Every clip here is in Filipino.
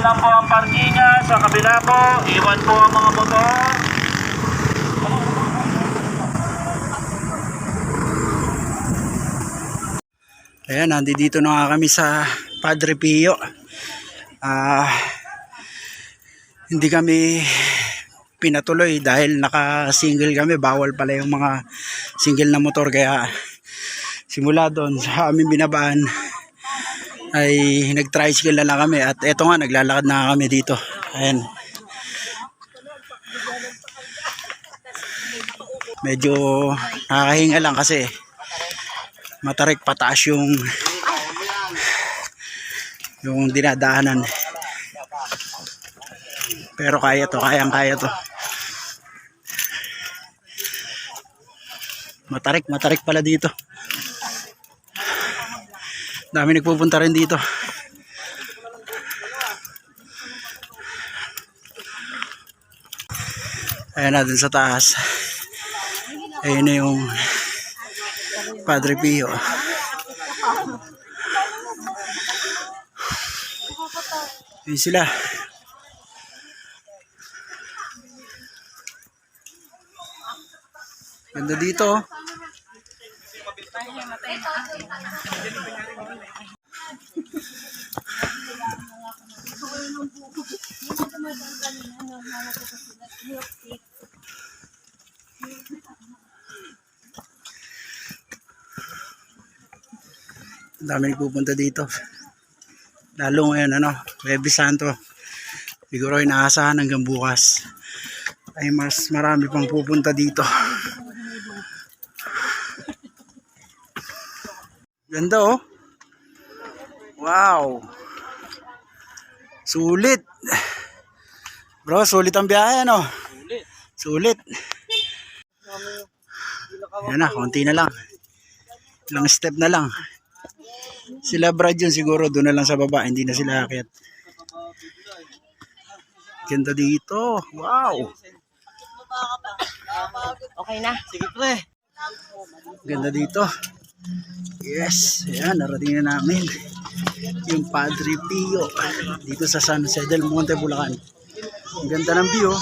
lang po ang parkingan. Sa kabila po, iwan po ang mga motor. Ayan, nandito na nga kami sa Padre Pio. Ah, hindi kami pinatuloy dahil naka-single kami. Bawal pala yung mga single na motor. Kaya simula doon sa aming binabaan ay nag-tricycle na lang kami. At eto nga, naglalakad na kami dito. Ayan. Medyo nakakahinga lang kasi matarik pataas yung yung dinadaanan pero kaya to kayang kaya to matarik matarik pala dito dami nagpupunta rin dito ayan na sa taas ayun na yung Padre Pio. Ayun sila. Ganda dito. oh. Ang dami nagpupunta dito. Lalo ngayon, ano, Webis Santo. Siguro ay naasahan hanggang bukas. Ay mas marami pang pupunta dito. Ganda oh. Wow. Sulit. Bro, sulit ang biyahe ano? Sulit. Yan na, konti na lang. Ilang step na lang. Sila Brad yun siguro doon na lang sa baba, hindi na sila akit. Ganda dito. Wow. Okay na. Sige pre. Ganda dito. Yes, ayan, narating na namin yung Padre Pio dito sa San Jose del Monte, Bulacan. Ang ganda ng view.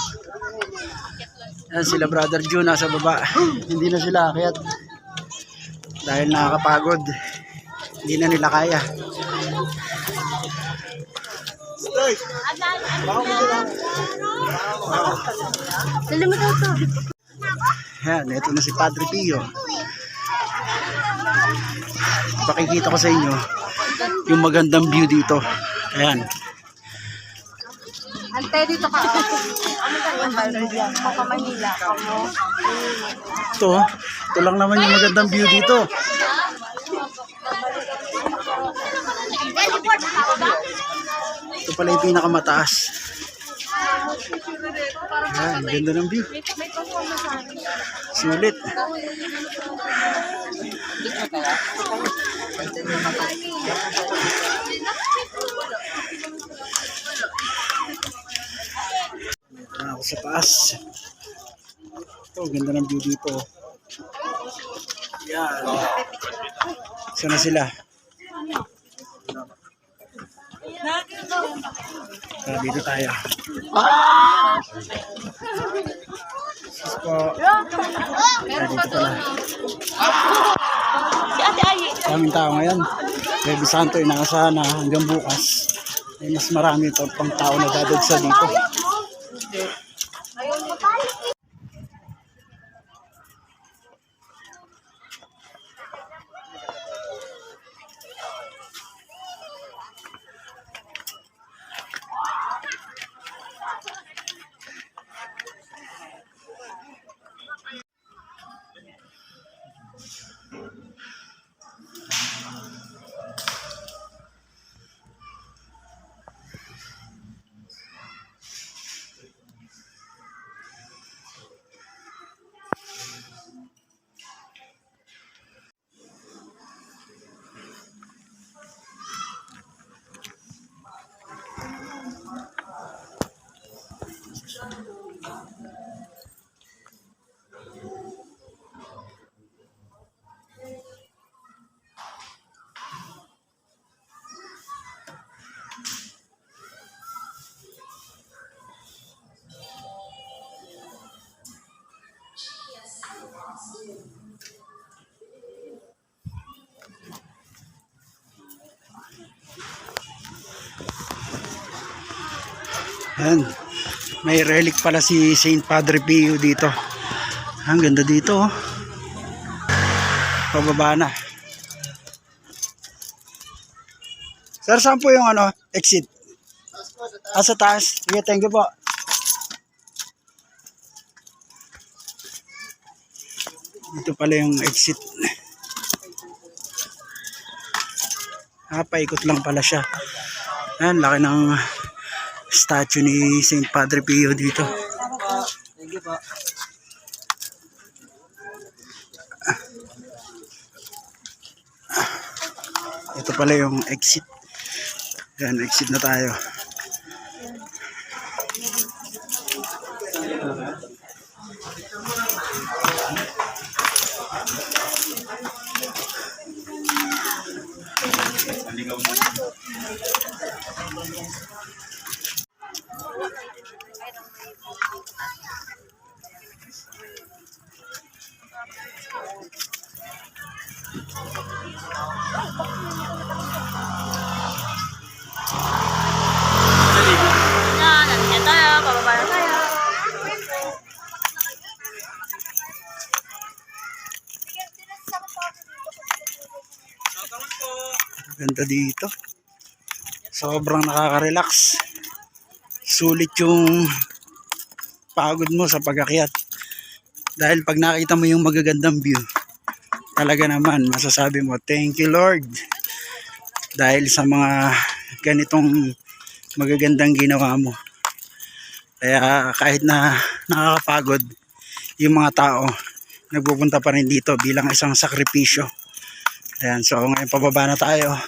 Ayan sila Brother June nasa baba. Hindi na sila akyat. Dahil nakakapagod. Hindi na nila kaya. To. Ayan, ito na si Padre Pio. Pakikita ko sa inyo yung magandang view dito. Ayan. Ante, dito ka. Ano ka yung viral yan? Papa Manila. Ito, ito lang naman yung magandang view dito. Ito pala yung pinakamataas. Ayan, ganda ng view. Sulit. Dito na ako sa taas. Ito, ganda ng view dito. Yan. Saan na sila? Tara, dito tayo. Sus po. Tara, dito pala. Si Ate Ayi. Daming tao ngayon. Baby Santo, inaasahan na hanggang bukas. Ay mas marami ito pang tao na dadagsa dito. Ayan. May relic pala si Saint Padre Pio dito. Ang ganda dito oh. Pababa na. Sir, saan po yung ano, exit? Ah, sa taas. Sige, thank you po. Dito pala yung exit. Ah, paikot lang pala siya. Ayan, laki ng statue ni St. Padre Pio dito. Ito pala yung exit. Ayan, exit na tayo. Ganda dito. Sobrang nakaka-relax. Sulit yung pagod mo sa pag-akyat. Dahil pag nakita mo yung magagandang view, talaga naman masasabi mo, thank you Lord. Dahil sa mga ganitong magagandang ginawa mo. Kaya kahit na nakakapagod, yung mga tao, nagpupunta pa rin dito bilang isang sakripisyo. Ayan, so ngayon pababa na tayo.